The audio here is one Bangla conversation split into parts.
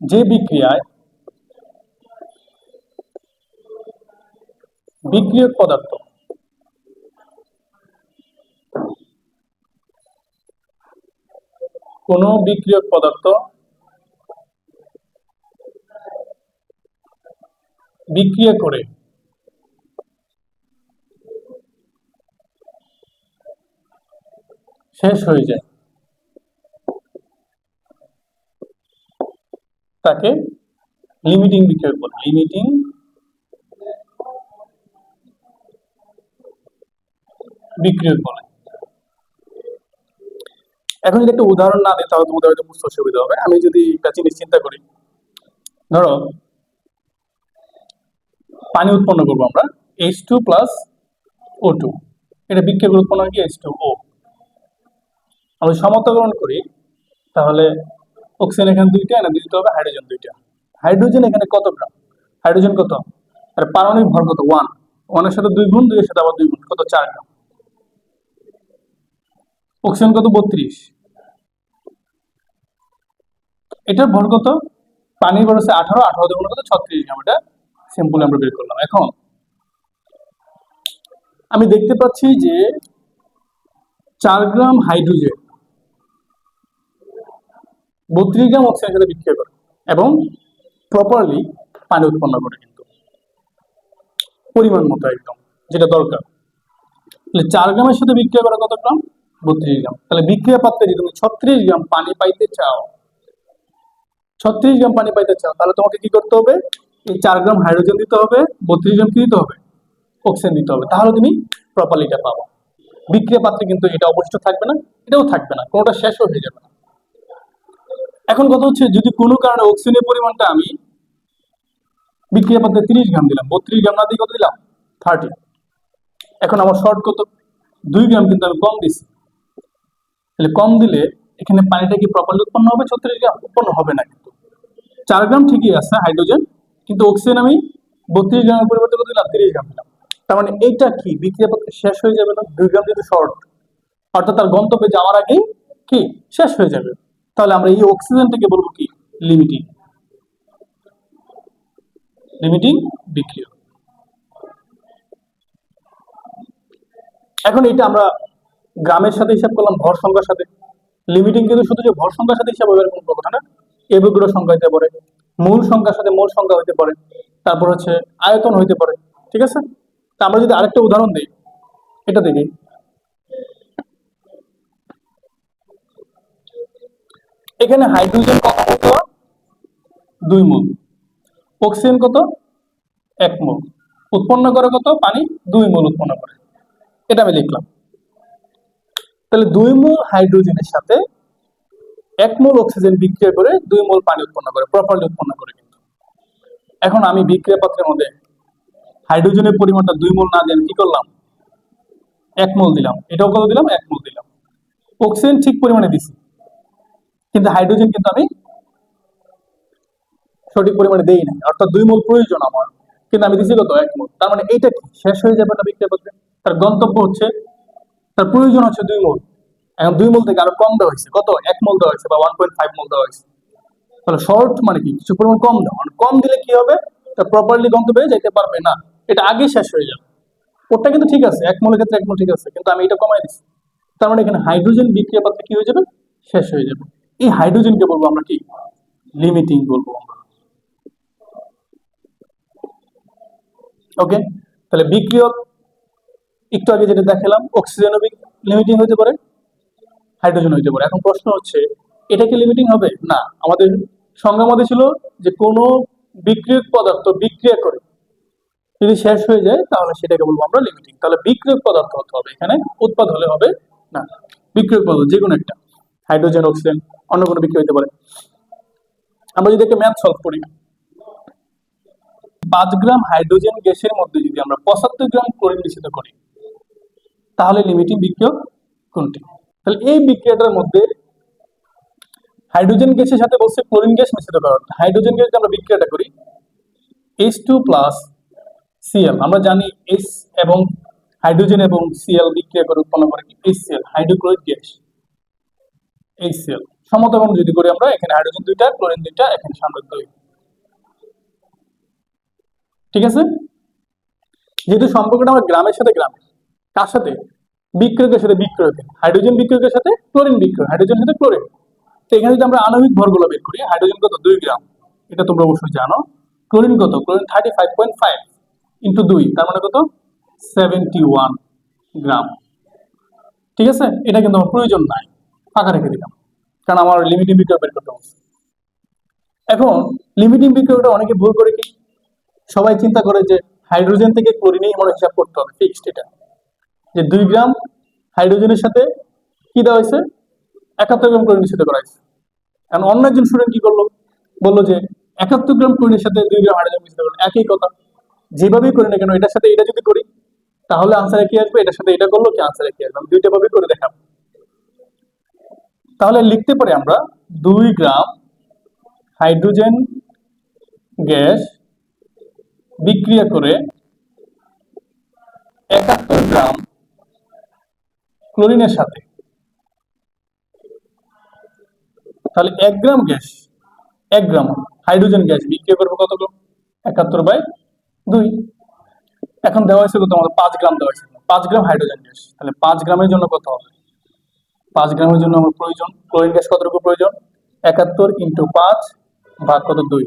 যে বিক্রিয়ায় বিক্রিয়ক পদার্থ। কোন বিক্রিয়ক পদার্থ বিক্রিয়া করে শেষ হয়ে যায়। তাকে লিমিটিং বিক্রিয়ক বলে। লিমিটিং বিক্রিয়ক বলে। এখন যদি একটা উদাহরণ না দিই তাহলে তোমাদের হয়তো বুঝতে অসুবিধা হবে। আমি যদি একটা জিনিস চিন্তা করি, ধরো, পানি উৎপন্ন করব আমরা H two plus O two এটা বিক্রিয়া উৎপন্ন হয় কি? এইচ টু ও আমি সমতাকরণ করি, তাহলে অক্সিজেন এখানে দুইটা, না দিতে হবে হাইড্রোজেন দুইটা। হাইড্রোজেন এখানে কত গ্রাম? হাইড্রোজেন কত? আর পারমাণবিক ভর কত? ওয়ান ওয়ানের সাথে দুই গুণ, দুইয়ের সাথে আবার দুই গুণ, কত? চার গ্রাম। অক্সিজেন কত? বত্রিশ। এটার ভর কত? পানির ভর হচ্ছে আঠারো আঠারো দুগুণ কত? ছত্রিশ গ্রাম। এটা সিম্পল আমরা বের করলাম। এখন আমি দেখতে পাচ্ছি যে চার গ্রাম হাইড্রোজেন বত্রিশ গ্রাম অক্সিজেনের সাথে বিক্রিয়া করে এবং প্রপারলি পানি উৎপন্ন করে কিন্তু। পরিমাণ মতো একদম, যেটা দরকার। তাহলে চার গ্রামের সাথে বিক্রিয়া করে কত গ্রাম? বত্রিশ গ্রাম। তাহলে বিক্রিয়া পাত্রে যদি তুমি ছত্রিশ গ্রাম পানি পাইতে চাও, ছত্রিশ গ্রাম পানি পাইতে চাও, তাহলে তোমাকে কি করতে হবে? এই চার গ্রাম হাইড্রোজেন দিতে হবে, বত্রিশ গ্রাম কি দিতে হবে? অক্সিজেন দিতে হবে। তাহলে তুমি প্রপারলি এটা পাবো। বিক্রিয়া পাত্রে কিন্তু এটা অবশিষ্ট থাকবে না, এটাও থাকবে না, কোনোটা শেষও হয়ে যাবে না। এখন কথা হচ্ছে, যদি কোনো কারণে অক্সিজেনের পরিমাণটা আমি বিক্রিয়া পাত্রে তিরিশ গ্রাম দিলাম, বত্রিশ গ্রাম না দিয়ে কত দিলাম? থার্টি এখন আমার শর্ট কত? দুই গ্রাম কিন্তু আমি কম দিছি। তাহলে কম দিলে এখানে পানিটা কি প্রপারলি উৎপন্ন হবে? ছত্রিশ গ্রাম? উৎপন্ন হবে না কিন্তু। চার গ্রাম ঠিকই আছে হাইড্রোজেন কিন্তু অক্সিজেন আমি বত্রিশ গ্রামের পরিবর্তে কত দিলাম? তিরিশ গ্রাম দিলাম। তার মানে এইটা কি? বিক্রিয়া পত্রে শেষ হয়ে যাবে না? দুই গ্রাম যদি শর্ট অর্থাৎ তার গন্তব্যে যাওয়ার আগেই কি? শেষ হয়ে যাবে। তাহলে আমরা এই অক্সিজেনটাকে বলব কি? লিমিটিং লিমিটিং বিক্রিয়া এখন এটা আমরা গ্রামের সাথে হিসাব করলাম, ভর সংখ্যার সাথে। লিমিটিং কিন্তু শুধু যে ভর সংখ্যার সাথে হিসাব হবে এরকম কোনো কথা না। এবিগ্রো সংখ্যা হইতে পারে, মূল সংখ্যার সাথে মূল সংখ্যা হইতে পারে, তারপর হচ্ছে আয়তন হইতে পারে, ঠিক আছে? তা আমরা যদি আরেকটা উদাহরণ দিই, এটা দেখি। এখানে হাইড্রোজেন কত? কত দুই মোল। অক্সিজেন কত? এক মোল। উৎপন্ন করে কত? পানি দুই মোল উৎপন্ন করে। এটা আমি লিখলাম। তাহলে দুই মোল হাইড্রোজেনের সাথে এক মোল অক্সিজেন বিক্রিয়া করে দুই মোল পানি উৎপন্ন করে প্রপারলি উৎপন্ন করে কিন্তু। এখন আমি বিক্রিয়া পাত্রের মধ্যে হাইড্রোজেনের পরিমাণটা দুই মোল না দিয়ে কি করলাম? এক মোল দিলাম। এটাও কত দিলাম? এক মোল দিলাম। অক্সিজেন ঠিক পরিমাণে দিছি। কিন্তু হাইড্রোজেন কিন্তু আমি সঠিক পরিমাণে দেই নাই। অর্থাৎ দুই মোল প্রয়োজন আমার। কিন্তু আমি দিছি কত? এক মোল। তার মানে এইটা কি? শেষ হয়ে যাবে না বিক্রিয়া পাত্রে? তার গন্তব্য হচ্ছে, তার প্রয়োজন হচ্ছে দুই মোল। এখন দুই মোল থেকে আরও কম দেওয়া হয়েছে। কত? এক মোল দেওয়া হয়েছে বা ওয়ান পয়েন্ট ফাইভ মোল দেওয়া হয়েছে। তাহলে শর্ট মানে কি? কিছু পরিমাণ কম দেওয়া মানে কম দিলে কি হবে? তা প্রপারলি গন্তব্যে যেতে পারবে না। এটা আগে শেষ হয়ে যাবে। ওটা কিন্তু ঠিক আছে। এক মোলের ক্ষেত্রে এক মোল ঠিক আছে। কিন্তু আমি এটা কমাই দিচ্ছি তার মানে এখানে হাইড্রোজেন বিক্রিয়া পাত্রে কি হয়ে যাবে? শেষ হয়ে যাবে। এই হাইড্রোজেনকে বলব আমরা কি? লিমিটিং বলব ওকে তাহলে বিক্রিয়ক, একটু আগে যেটা দেখালাম অক্সিজেনও লিমিটিং হতে পারে হাইড্রোজেন হইতে পারে। এখন প্রশ্ন হচ্ছে, এটা কি লিমিটিং হবে? না। আমাদের সংজ্ঞা মধ্যে ছিল যে কোনো বিক্রিয়ক পদার্থ বিক্রিয়া করে, যদি শেষ হয়ে যায়, তাহলে সেটাকে বলব আমরা লিমিটিং তাহলে বিক্রিয়ক পদার্থ হতে হবে। এখানে উৎপাদ হলে হবে না। বিক্রিয়ক পদার্থ যে কোনো একটা। হাইড্রোজেন, অক্সিজেন অন্য কোনো বিক্রিয়া হতে পারে। আমরা যদি একটা ম্যাথ সলভ করি। পাঁচ গ্রাম হাইড্রোজেন গ্যাসের মধ্যে যদি আমরা পঁচাত্তর গ্রাম ক্লোরিন মিশ্রিত করি, তাহলে লিমিটিং বিক্রিয়ক কোনটি? তাহলে এই বিক্রিয়াটার মধ্যে হাইড্রোজেন গ্যাসের সাথে বলছে ক্লোরিন গ্যাস মিশ্রিত করা। হাইড্রোজেন গ্যাস আমরা বিক্রিয়াটা করি এইচ টু প্লাস সিএল আমরা জানি এইচ এবং হাইড্রোজেন এবং সিএল বিক্রিয়া করে উৎপন্ন করে কি? এইচসিএল হাইড্রোক্লোরিক গ্যাস এইচসিএল সমতাবন যদি করি আমরা, এখানে হাইড্রোজেন দুইটা ক্লোরিন দুইটা, এখানে সামনে দুই ঠিক আছে? যেহেতু সম্পর্কটা আমার গ্রামের সাথে গ্রামের কার সাথে বিক্রয়কের সাথে বিক্রয়কের হাইড্রোজেন বিক্রয়কের সাথে ক্লোরিন বিক্রয় হাইড্রোজেন সাথে ক্লোরিন তো এখানে যদি আমরা আণবিক ভরগুলো বের করি হাইড্রোজেন কত? দুই গ্রাম। এটা তোমরা অবশ্যই জানো। ক্লোরিন কত? Chlorine thirty five point five into দুই, তার মানে কত? Seventy one gram. ঠিক আছে? এটা কিন্তু আমার প্রয়োজন নাই। ফাঁকা রেখে দিলাম। কারণ আমার লিমিটিং বিক্রয় বের করতে হবে। এখন লিমিটিং বিক্রয়টা অনেকে ভুল করে কি? সবাই চিন্তা করে যে হাইড্রোজেন থেকে ক্লোরিনেই আমার হিসাব করতে হবে ফিক্সড এটা। যে দুই গ্রাম হাইড্রোজেনের সাথে কি দেওয়া হয়েছে? একাত্তর গ্রাম ক্লোরিনের সাথে করা হয়েছে। কারণ অন্য একজন স্টুডেন্ট কি করল? বলল যে একাত্তর গ্রাম ক্লোরিনের সাথে দুই গ্রাম হাইড্রোজেন মিশ্রিত করল একই কথা। যেভাবেই করি না কেন, এটার সাথে এটা যদি করি, তাহলে আনসারে কি আসবে? এটার সাথে এটা করল, কি আনসারে কি আসবে? আমি দুইটা ভাবে করে দেখাবো। তাহলে লিখতে পারি আমরা দুই গ্রাম হাইড্রোজেন গ্যাস বিক্রিয়া করে একাত্তর গ্রাম ক্লোরিনের সাথে। তাহলে এক গ্রাম গ্যাস, এক গ্রাম হাইড্রোজেন গ্যাস বিক্রিয়া করব কত গ্রাম? একাত্তর বাই দুই। এখন দেওয়া হয়েছে কত আমাদের পাঁচ গ্রাম দেওয়া হয়েছে পাঁচ গ্রাম হাইড্রোজেন গ্যাস। তাহলে পাঁচ গ্রামের জন্য কত হবে? পাঁচ গ্রামের জন্য আমার প্রয়োজন। ক্লোরিন গ্যাস কতটুকু প্রয়োজন? একাত্তর ইন্টু পাঁচ ভাগ কত? দুই।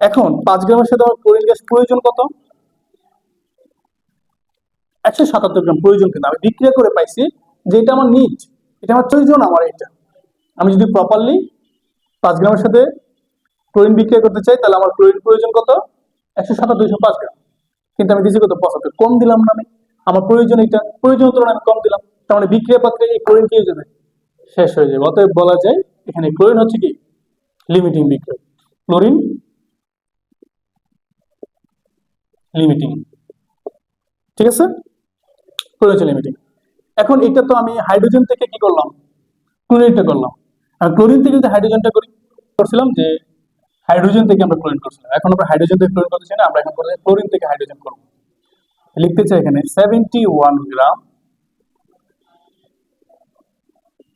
এখন পাঁচ গ্রামের সাথে আমার ক্লোরিন গ্যাস প্রয়োজন কত? একশো সাতাত্তর গ্রাম প্রয়োজন কিন্তু আমি বিক্রিয়া করে পাইছি যে এটা আমার নিট এটা আমার প্রয়োজন আমার এটা। আমি যদি প্রপারলি পাঁচ গ্রামের সাথে ক্লোরিন বিক্রিয়া করতে চাই, তাহলে আমার ক্লোরিন প্রয়োজন কত? একশো সাতাত্তর দুইশো পাঁচ গ্রাম। কিন্তু আমি দিচ্ছি কত পঁচাত্তর কম দিলাম না আমি। আমার প্রয়োজন এটা। প্রয়োজন তুলনায় আমি কম দিলাম। তার মানে বিক্রিয়া পাত্রে এই ক্লোরিন কি হয়ে যাবে। শেষ হয়ে যাবে। অতএব বলা যায়, এখানে ক্লোরিন হচ্ছে কি? লিমিটিং বিক্রিয়া। ক্লোরিন লিমিটিং ঠিক আছে? হচ্ছে লিমিটিং এখন এটা তো আমি হাইড্রোজেন থেকে কি করলাম? ক্লোরিনটা করলাম। আর ক্লোরিন থেকে যদি হাইড্রোজেনটা করি করছিলাম যে হাইড্রোজেন থেকে আমরা ক্লোরিন করছিলাম। এখন আমরা হাইড্রোজেন থেকে ক্লোরিন করতেছি না, আমরা এখন করতে ক্লোরিন থেকে হাইড্রোজেন করব। লিখতে চাই এখানে seventy one gram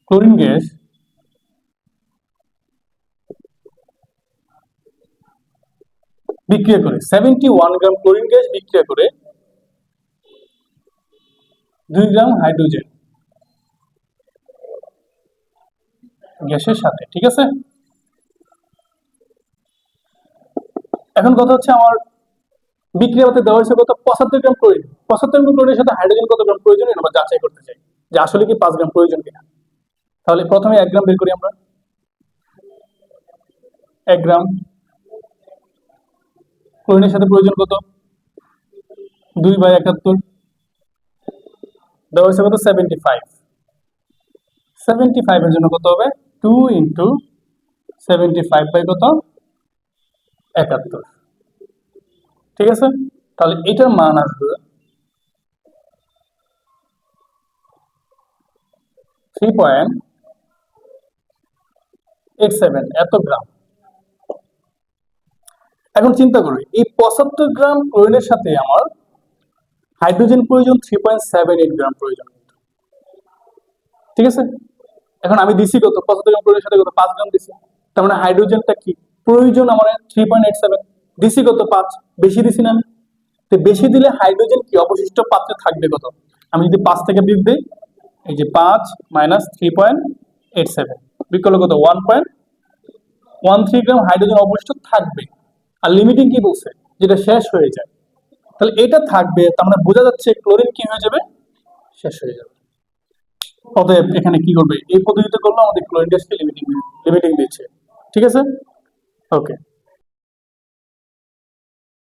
chlorine gas বিক্রিয়া করে seventy one gram chlorine gas বিক্রিয়া করে, দুই গ্রাম হাইড্রোজেন গ্যাসের সাথে, ঠিক আছে? এখন কথা হচ্ছে আমার বিক্রিয়া হতে দেওয়া হয়েছে কত? পঁচাত্তর গ্রাম ক্লোরিন। পঁচাত্তর গ্রাম ক্লোরিনের সাথে হাইড্রোজেন কত গ্রাম প্রয়োজন আমরা যাচাই করতে চাই। যে আসলে কি পাঁচ গ্রাম প্রয়োজন কিনা। তাহলে প্রথমে এক গ্রাম বের করি আমরা। এক গ্রাম। ক্লোরিনের সাথে প্রয়োজন কত? দুই বাই একাত্তর। দেওয়া হয়েছে কত? সেভেন্টি ফাইভ সেভেন্টি ফাইভের জন্য কত হবে? Two into seventy five by কত? একাত্তর। ঠিক আছে? তাহলে এটার মান আসবে থ্রি পয়েন্ট এইট সেভেন এত গ্রাম। এখন চিন্তা করি, এই পঁচাত্তর গ্রাম ক্লোরিনের সাথে আমার হাইড্রোজেন প্রয়োজন three point seven eight gram প্রয়োজন। ঠিক আছে? এখন আমি দিছি কত? পঁচাত্তর গ্রাম সাথে কত? পাঁচ গ্রাম দিছি। তার মানে হাইড্রোজেনটা কি? প্রয়োজন আমার থ্রি পয়েন্ট এইট সেভেন দিছি কত? পাঁচ। বেশি দিছি না আমি। তো বেশি দিলে হাইড্রোজেন কি? অবশিষ্ট পাত্রে থাকবে কত? আমি যদি পাঁচ থেকে বিয়োগ দিই, এই যে পাঁচ minus three point eight seven বিকল্প কত? One point one three gram hydrogen অবশিষ্ট থাকবে। আর লিমিটিং কি বলছে? যেটা শেষ হয়ে যায়। তাহলে এটা থাকবে, তার মানে বোঝা যাচ্ছে ক্লোরিন কি হয়ে যাবে? শেষ হয়ে যাবে। অতএব এখানে কি করবে? এই পদ্ধতিতে করলে আমাদের ক্লোরিন গ্যাসকে লিমিটিং লিমিটিং দিচ্ছে। ঠিক আছে? ওকে